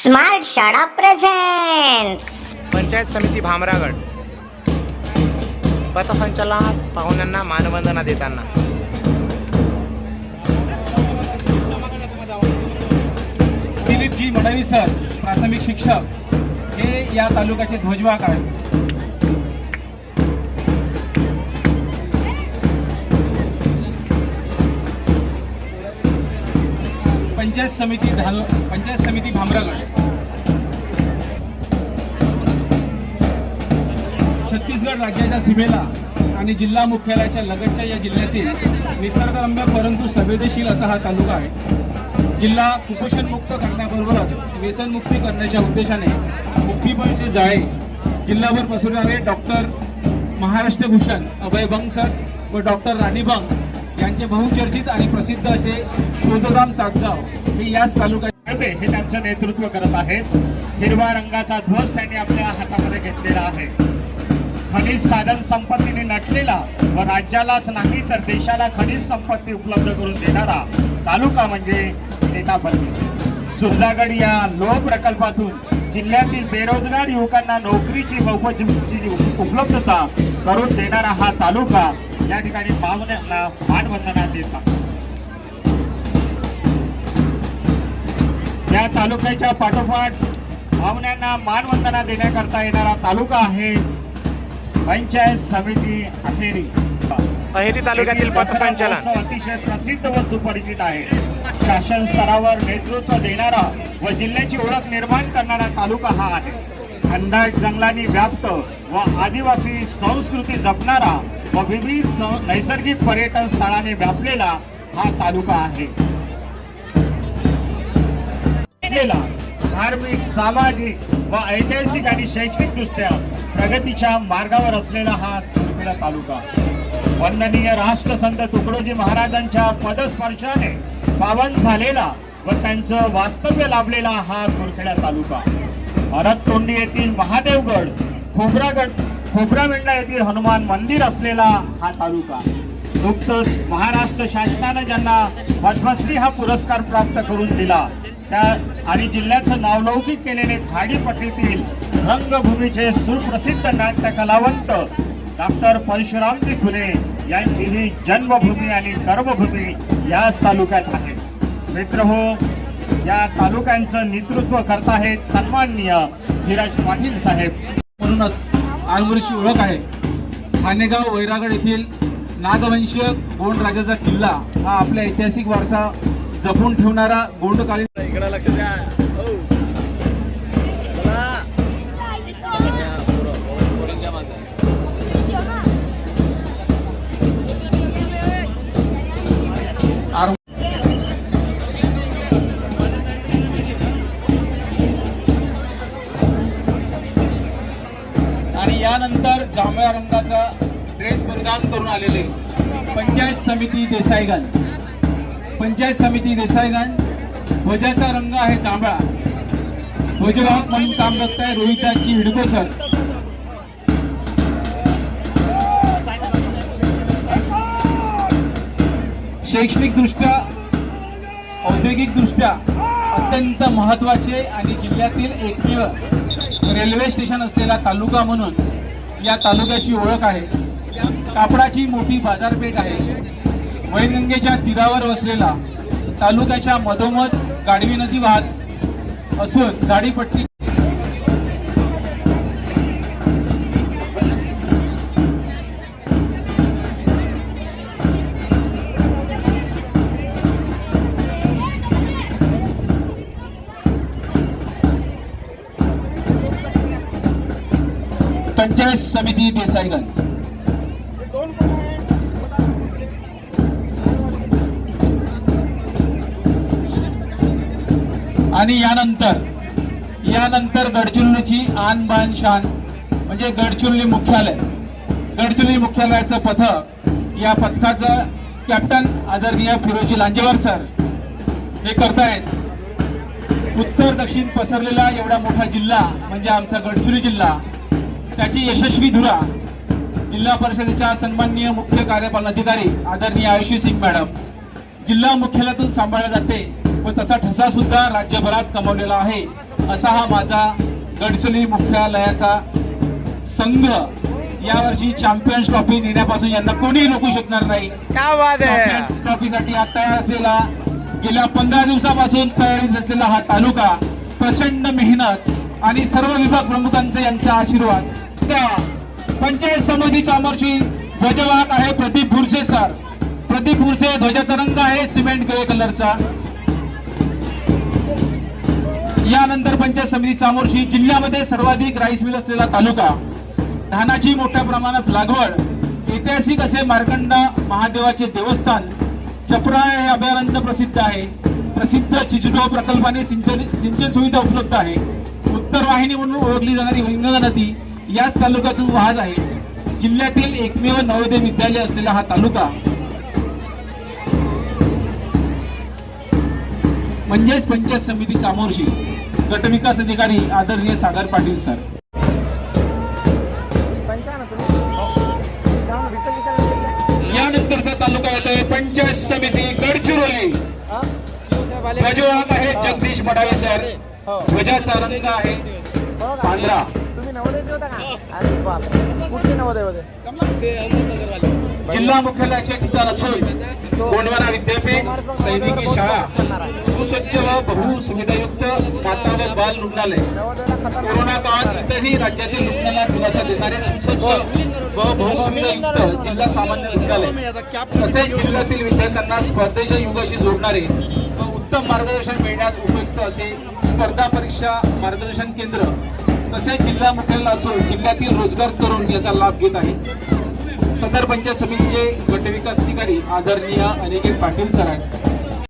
Smart शाळा presents panchayat समिती भामरागड. पथसंचलनात पाहुण्यांना मानवंदना देताना. दिलीपजी मडावी सर प्राथमिक शिक्षक. हे या तालुक्याचे ध्वजवाहक आहेत. पंचायत समिती धानो पंचायत समिती भामरागड. छत्तीसगड राज्याच्या सीमेला आणि जिल्हा मुख्यालयाच्या लगतच्या या जिल्ह्यातील निसर्गरम्य परंतु संवेदनशील असा हा तालुका आहे. जिल्हा कुपोषणमुक्त करण्याबरोबरच व्यसनमुक्ती करण्याच्या उद्देशाने मुक्तीपणचे जाळे जिल्हाभर पसरणारे डॉक्टर महाराष्ट्र भूषण अभय बंग सर व डॉक्टर राणी बंग यांचे बहुचर्चित आणि प्रसिद्ध असे शोधराम चातगाव हे याच तालुक्यात हे त्यांचं नेतृत्व करत आहेत. हिरवा रंगाचा ध्वज त्यांनी आपल्या हातामध्ये घेतलेला आहे. खनिज साधन संपत्तीने नटलेला व राज्यालाच नाही तर देशाला खनिज संपत्ती उपलब्ध करून देणारा तालुका म्हणजे नेतापल्ली सुरजागड या लोह प्रकल्पातून जिल्ह्यातील बेरोजगार युवकांना नोकरीची व उपलब्धता करून देणारा हा तालुका या ठिकाणी पाहुण्यांना मानवंदना देतात या तालुक्याच्या पाठोपाठ पाहुण्यांना मानवंदना देण्याकरता येणारा तालुका आहे पंचायत समिती अखेरी. अहेरी तालुक्यातील पथसंचलन. अतिशय प्रसिद्ध व सुपरिचित आहे. शासन स्तरावर नेतृत्व देणारा व जिल्ह्याची ओळख निर्माण करणारा तालुका हा आहे. अंदाज जंगलांनी व्याप्त व आदिवासी संस्कृती जपणारा व विविध नैसर्गिक पर्यटन स्थळाने व्यापलेला हा तालुका आहे. धार्मिक सामाजिक व ऐतिहासिक आणि शैक्षणिक दृष्ट्या प्रगतीच्या मार्गावर असलेला हा तुरखेडा तालुका. वंदनीय राष्ट्रसंत तुकडोजी महाराजांच्या पदस्पर्शाने पावन झालेला व त्यांचं वास्तव्य लाभलेला हा कुरखेडा तालुका. भरततोंडी येथील महादेवगड खोबरागड खोबरामेंढा येथील हनुमान मंदिर असलेला हा तालुका. नुकतंच महाराष्ट्र शासनानं ज्यांना पद्मश्री हा पुरस्कार प्राप्त करून दिला त्या आणि जिल्ह्याचं नावलौकिक केलेले झाडीपट्टीतील रंगभूमीचे सुप्रसिद्ध नाट्य कलावंत डॉक्टर परशुरामजी फुले यांची ही जन्मभूमी आणि कर्मभूमी याच तालुक्यात आहे. मित्र हो या तालुक्यांचं नेतृत्व करताहेत सन्माननीय धीरज पाटील साहेब. म्हणूनच आजवरची ओळख आहे. ठाणेगाव वैरागड येथील नागवंशीय गोंड राजाचा किल्ला हा आपला ऐतिहासिक वारसा जपून ठेवणारा गोंडकालीन आर- त्यानंतर जांभळ्या रंगाचा ड्रेस परिधान करून आलेले पंचायत समिती देसाईगंज पंचायत समिती देसाईगंज ध्वजाचा रंग आहे जांभळा. ध्वजवाहक म्हणून काम करताय रोहिताची हिडको सर. शैक्षणिक दृष्ट्या औद्योगिक दृष्ट्या अत्यंत महत्त्वाचे आणि जिल्ह्यातील एकमेव रेल्वे स्टेशन असलेला तालुका म्हणून या तालुक्याची ओळख आहे. कापडाची मोठी बाजारपेठ आहे. वैनगंगेच्या तीरावर वसलेला तालुक्याच्या मधोमध गाडवी नदी वाहत असून झाडीपट्टी पंचायत समिती देसाईगंज. आणि यानंतर यानंतर गडचिरोलीची आन बान शान म्हणजे गडचिरोली मुख्यालय. गडचिरोली मुख्यालयाचं पथक या पथकाचं कॅप्टन आदरणीय फिरोजी लांजेवार सर हे करतायत. उत्तर दक्षिण पसरलेला एवढा मोठा जिल्हा म्हणजे आमचा गडचिरोली जिल्हा त्याची यशस्वी धुरा जिल्हा परिषदेच्या सन्माननीय मुख्य कार्यपालन अधिकारी आदरणीय आयुषी सिंग मॅडम. जिल्हा मुख्यालयातून सांभाळल्या जाते व तसा ठसा सुद्धा राज्यभरात कमावलेला आहे असा हा माझा गडचिरोली मुख्यालयाचा संघ यावर्षी चॅम्पियन्स ट्रॉफी नेण्यापासून यांना कोणीही रोखू शकणार नाही. ट्रॉफीसाठी आज तयार असलेला गेल्या पंधरा दिवसापासून तयारीत असलेला हा तालुका प्रचंड मेहनत आणि सर्व विभाग प्रमुखांचा यांचा आशीर्वाद त्या पंचायत समिती चामोर्शी ध्वजवाहक आहे प्रदीप भुरसे सर. प्रदीप भुरसे ध्वजाचा रंग आहे सिमेंट ग्रे कलरचा. यानंतर पंचायत समिती चामोर्शी जिल्ह्यामध्ये सर्वाधिक राईस मिल असलेला तालुका. धानाची मोठ्या प्रमाणात लागवड. ऐतिहासिक असे मार्कंडा महादेवाचे देवस्थान. चपरा हे अभयारण्य प्रसिद्ध आहे. प्रसिद्ध चिचडो प्रकल्पाने सिंचन सिंचन सुविधा उपलब्ध आहे. उत्तर वाहिनी म्हणून ओळखली जाणारी वैनगंगा नदी. याच तालुक्यातून वाहत आहे. जिल्ह्यातील एकमेव नवोदय विद्यालय असलेला हा तालुका. म्हणजेच पंचायत समिती चामोर्शी. गटविकास अधिकारी आदरणीय सागर पाटील सर. यानंतरचा तालुका येतोय पंचायत समिती गडचिरोली. ध्वजवाहक आहे जगदीश मडावी सर. ध्वजाचा रंग आहे पांढरा. तुम्ही नवोदय होता का? अरे बाप कुठले नवोदय होते जिल्हा मुख्यालयाचे ठिकाण असून गोंडवाना विद्यापीठ सैनिकी शाळा सुसज्ज व बहुसुविधायुक्त माता व बाल रुग्णालय. नवोदयला खतरनाक कोरोना काळात इतरही राज्यातील रुग्णांना दिलासा देणारे सुसज्ज व बहुसुविधायुक्त जिल्हा सामान्य रुग्णालय. तसेच जिल्ह्यातील विद्यार्थ्यांना स्पर्धेच्या युगाशी जोडणारे व उत्तम मार्गदर्शन मिळण्यास उपयुक्त असे स्पर्धा परीक्षा मार्गदर्शन केंद्र तसेच जिल्हा मुख्यालय असून जिल्ह्यातील रोजगार तरुण याचा लाभ घेत आहे सदर पंचायत समितीचे गटविकास अधिकारी आदरणीय अनिकेत पाटील सर आहेत.